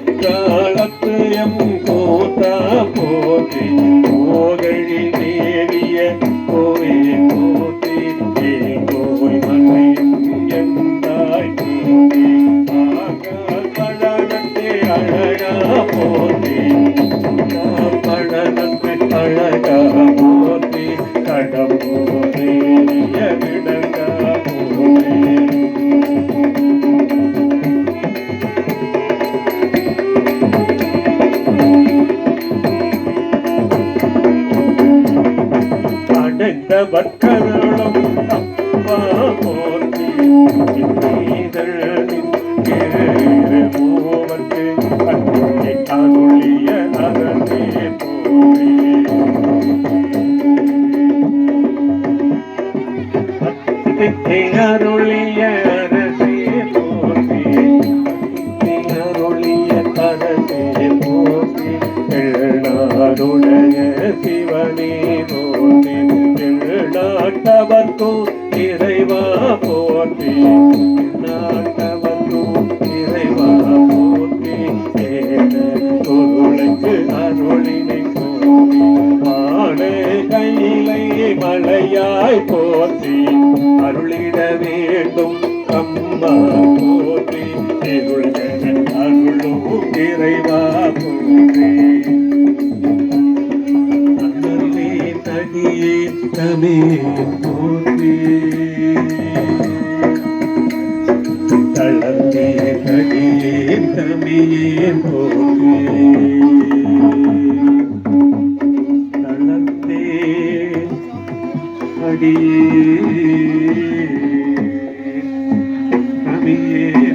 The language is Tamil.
குற்றாலத்து எம் போற்றி. போகழி தேவிய கோயில் அழகா போற்றி. பழனத்தை அடைந்த வர்க்கர்களும் அப்பா போற்றி மூவர்க்கு அருளிய அருளிய அரசே போற்றி. அருளிய அரசே போற்றி. எழாருடைய சிவனே போற்றி. நாட்டவர்க்கும் இறைவா போற்றி. நாட்டவர்க்கும் இறைவா போற்றி. ஏன பொருளுக்கு அருளினை போற்றி. மாடு கையிலை மழையாய் போற்றி. அருளிட வேண்டும் அம்மா போற்றி. இருள்கள் அருளும் இறைவா தடியே தமே போற்றி. தளர்ந்தே தடியே தமியே போற்றி. தளர்ந்தே அடியே தமியே